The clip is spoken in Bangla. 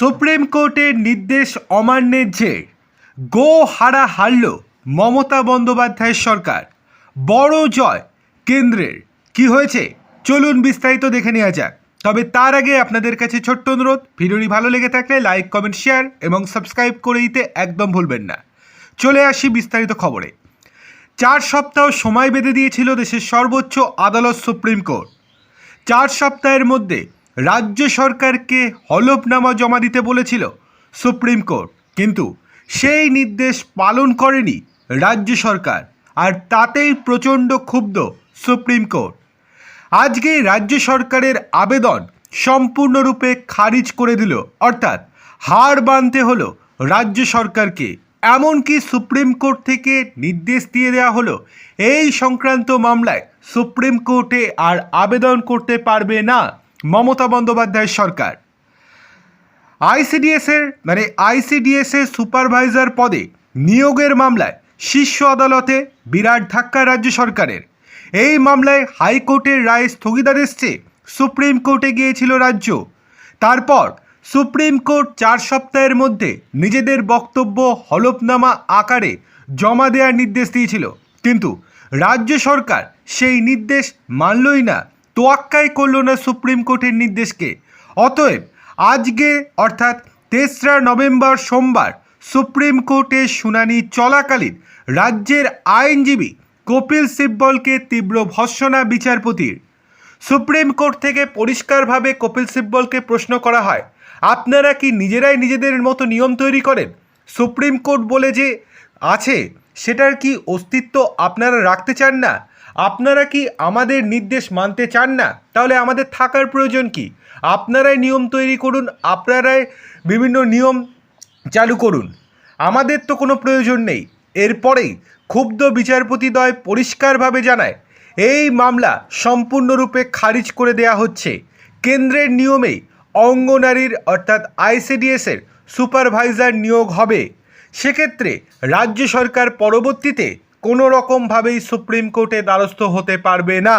সুপ্রিম কোর্টের নির্দেশ অমান্যের যে গো হারা হারল মমতা বন্দ্যোপাধ্যায়ের সরকার, বড় জয় কেন্দ্রের। কি হয়েছে? চলুন বিস্তারিত দেখে নেওয়া যাক। তবে তার আগে আপনাদের কাছে ছোট্ট অনুরোধ, ভিডিওটি ভালো লেগে থাকলে লাইক, কমেন্ট, শেয়ার এবং সাবস্ক্রাইব করে দিতে একদম ভুলবেন না। চলে আসি বিস্তারিত খবরে। চার সপ্তাহ সময় বেঁধে দিয়েছিল দেশের সর্বোচ্চ আদালত সুপ্রিম কোর্ট। চার সপ্তাহের মধ্যে রাজ্য সরকারকে হলফনামা জমা দিতে বলেছিল সুপ্রিম কোর্ট। কিন্তু সেই নির্দেশ পালন করেনি রাজ্য সরকার, আর তাতেই প্রচণ্ড ক্ষুব্ধ সুপ্রিম কোর্ট। আজকে রাজ্য সরকারের আবেদন সম্পূর্ণরূপে খারিজ করে দিল, অর্থাৎ হার বানতে হলো রাজ্য সরকারকে। এমনকি সুপ্রিম কোর্ট থেকে নির্দেশ দিয়ে দেওয়া হলো, এই সংক্রান্ত মামলায় সুপ্রিম কোর্টে আর আবেদন করতে পারবে না। মমতা বন্দ্যোপাধ্যায়ের সরকার। আইসিডিএসের মানে আইসিডিএসের সুপারভাইজার পদে নিয়োগের মামলায় শীর্ষ আদালতে বিরাট ধাক্কা রাজ্য সরকারের। এই মামলায় হাইকোর্টের রায় স্থগিতাদেশ চেয়ে সুপ্রিম কোর্টে গিয়েছিল রাজ্য। তারপর সুপ্রিম কোর্ট চার সপ্তাহের মধ্যে নিজেদের বক্তব্য হলফনামা আকারে জমা দেওয়ার নির্দেশ দিয়েছিল। কিন্তু রাজ্য সরকার সেই নির্দেশ মানলই না। তোয়াক্কাই করল না সুপ্রিম কোর্টের নির্দেশকে। অতএব আজকে, অর্থাৎ তেসরা নভেম্বর সোমবার, সুপ্রিম কোর্টে শুনানি চলাকালীন রাজ্যের আইনজীবী কপিল সিব্বলকে তীব্র ভৎসনা বিচারপতির। সুপ্রিম কোর্ট থেকে পরিষ্কারভাবে কপিল সিব্বলকে প্রশ্ন করা হয়, আপনারা কি নিজেরাই নিজেদের মতো নিয়ম তৈরি করেন? সুপ্রিম কোর্ট বলে যে, আছে, সেটার কি অস্তিত্ব আপনারা রাখতে চান না? আপনারা কি আমাদের নির্দেশ মানতে চান না? তাহলে আমাদের থাকার প্রয়োজন কি? আপনারাই নিয়ম তৈরি করুন, আপনারাই বিভিন্ন নিয়ম চালু করুন। আমাদের তো কোনো প্রয়োজন নেই। এরপরেই ক্ষুব্ধ বিচারপতিদ্বয় পরিষ্কারভাবে জানায়, এই মামলা সম্পূর্ণরূপে খারিজ করে দেয়া হচ্ছে। কেন্দ্রের নিয়মেই অঙ্গনারীর অর্থাৎ আইসিডিএসের সুপারভাইজার নিয়োগ হবে। সেক্ষেত্রে রাজ্য সরকার পরবর্তীতে কোনো রকমভাবেই সুপ্রিম কোর্টে দ্বারস্থ হতে পারবে না।